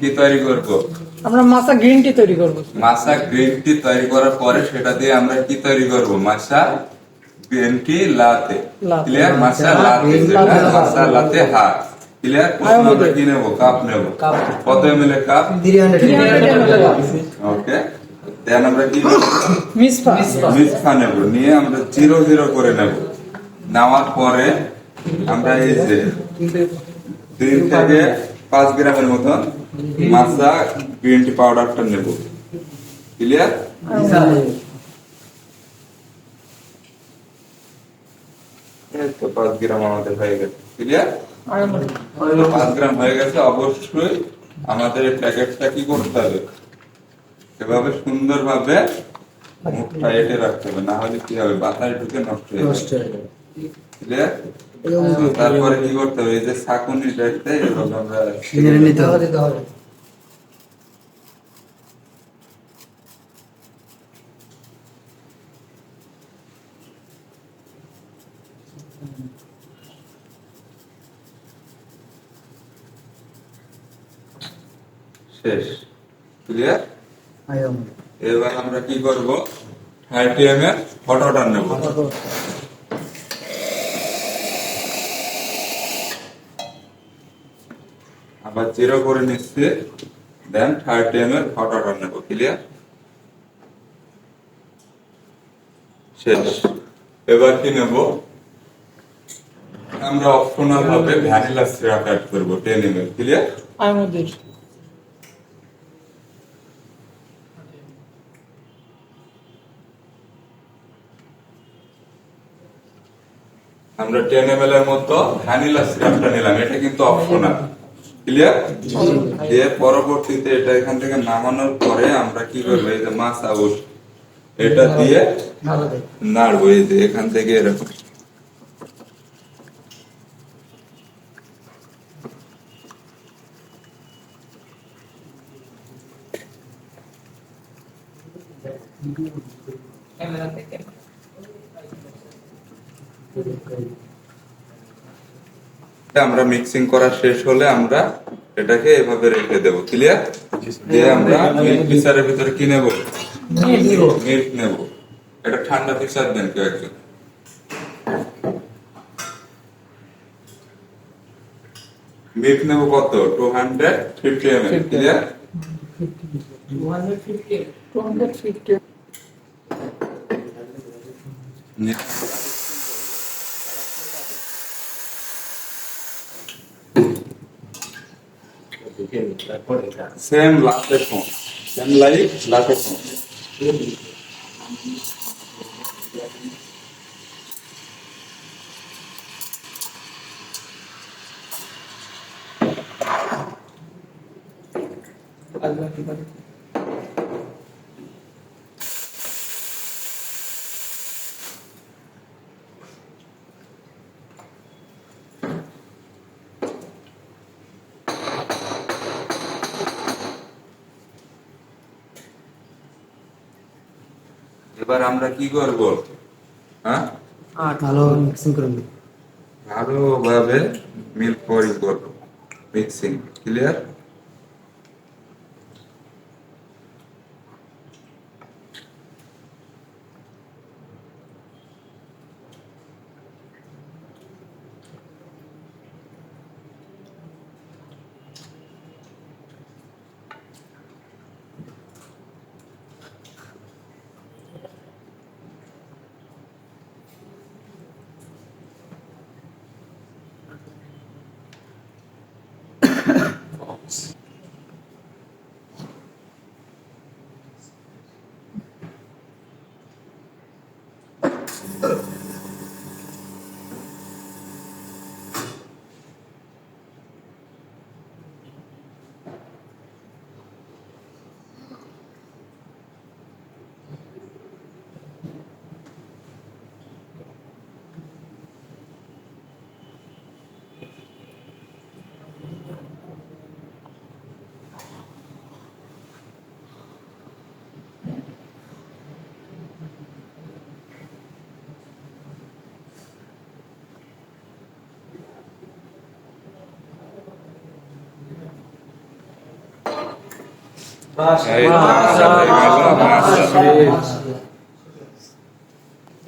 কি তৈরি করব? আমরা মাসা গ্রিন টি তৈরি করব। মাসা গ্রিন টি তৈরি করার পরে সেটা দিয়ে আমরা কি তৈরি করব? মাসা গ্রিন টি লাতে। ক্লিয়ার মাসা লাতে। মাসা লাতে হাত। ক্লিয়ার প্রথমে আমরা কি নেব? কাপ নেব। কাপ। কত এমএল কাপ 300 ওকে দেন আমরা কি নেব? মিসপা মিসফা। নেব। নিয়ে আমরা জিরো জিরো করে নেব। নেওয়ার পরে আমরা এই যে তিন থেকে পাঁচ গ্রামের মতন মাসা গ্রিন টি পাউডারটা নেব। ক্লিয়ার তো পাঁচ গ্রাম আমাদের হয়ে গেছে। ক্লিয়ার পাঁচ গ্রাম হয়ে গেছে অবশ্যই আমাদের প্যাকেটটা কি করতে হবে? এভাবে সুন্দরভাবে মুখটা এটে রাখতে হবে না হলে কি হবে? বাতাস ঢুকে নষ্ট হয়ে যাবে। হয়ে যাবে। ক্লিয়ার তারপরে কি করতে হবে? এই যে শাকুনি দেখতে আমরা নিতে হবে। শেষ। ক্লিয়ার এবার আমরা কি করব? থার্টি এম এর ফটোটা নেব। আবার জিরো করে নিচ্ছি দেন থার্টি এম এর ফটোটা নেব ক্লিয়ার শেষ। এবার কি নেব? আমরা অপশনাল ভাবে ভ্যানিলা সিরাপ অ্যাড করব টেন এম এল ক্লিয়ার আমাদের আমরা টেন এম এল এর মতো ভ্যানিলা সিরাপটা নিলাম এটা কিন্তু অপশনাল ক্লিয়ার দিয়ে পরবর্তীতে এটা এখান থেকে নামানোর পরে আমরা কি করব? এই যে মাছ আউশ এটা দিয়ে নাড়বো, এই যে এখান থেকে এরকম। আমরা মিক্সিং করা শেষ হলে আমরা এটাকে এভাবে রেখে দেবো ক্লিয়ার দিয়ে আমরা মিল্ক পিসারের ভিতরে কি নেব? মিল্ক নেব। এটা ঠান্ডা পিসার দেন কেউ একজন। মিল্ক নেব কত? Two hundred fifty M L clear Same latte form. Then like latte form. Allah এবার আমরা কি করব? হ্যাঁ? ভালো মিক্সিং করে ভালোভাবে মিল্ক পরি করব মিক্সিং ক্লিয়ার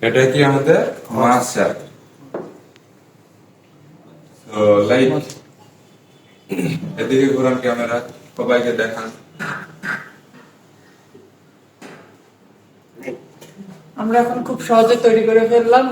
এটা কি আমাদের? মাছা তো লাইক এদিকে ঘোরান ক্যামেরা, সবাইকে দেখান। আমরা এখন খুব সহজে তৈরি করে ফেললাম।